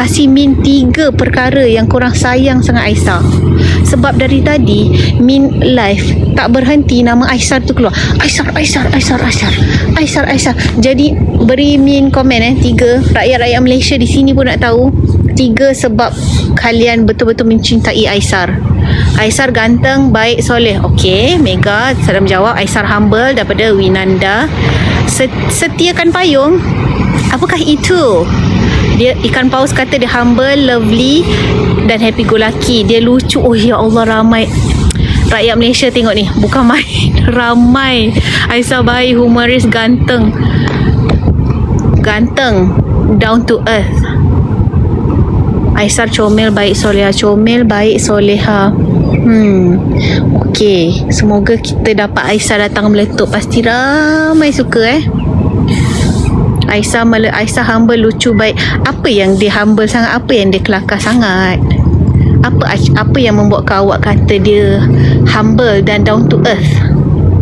kasih Min tiga perkara yang korang sayang sangat Aisyah. Sebab dari tadi Min live tak berhenti nama Aisyah tu keluar. Aisyah, Aisyah, Aisyah, Aisyah. Aisyah, Aisyah. Jadi beri Min komen eh tiga rakyat-rakyat Malaysia di sini pun nak tahu tiga sebab kalian betul-betul mencintai Aisar. Aisar ganteng, baik, soleh. Okey, Mega salam jawab. Aisar humble daripada Winanda. Set, setiakan payung. Apakah itu? Dia ikan paus kata dia humble, lovely dan happy go lucky. Dia lucu. Oh ya Allah ramai rakyat Malaysia tengok ni. Bukan main. Ramai. Aisyah baik, humoris, ganteng. Ganteng. Down to earth. Aisar comel baik soleha comel baik soleha hmm okey semoga kita dapat Aisyah datang meletup pasti ramai suka eh Aisyah mele Aisyah humble lucu baik. Apa yang dia humble sangat? Apa yang dia kelakar sangat? Apa apa yang membuat kau awak kata dia humble dan down to earth?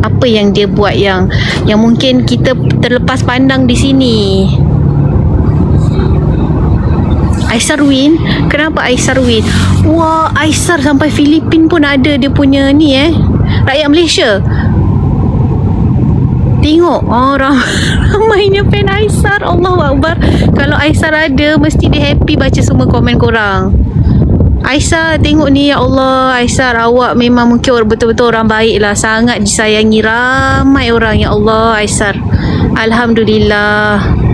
Apa yang dia buat yang yang mungkin kita terlepas pandang di sini? Aisar win Kenapa Aisar win Wah Aisar sampai Filipin pun ada Dia punya ni eh. Rakyat Malaysia Tengok oh, ram, Ramainya fan Aisar. Allah Akbar. Kalau Aisar ada Mesti dia happy Baca semua komen korang. Aisyah tengok ni ya Allah. Aisyah awak memang mungkin orang betul-betul orang baik lah. Sangat disayangi ramai orang ya Allah Aisyah Alhamdulillah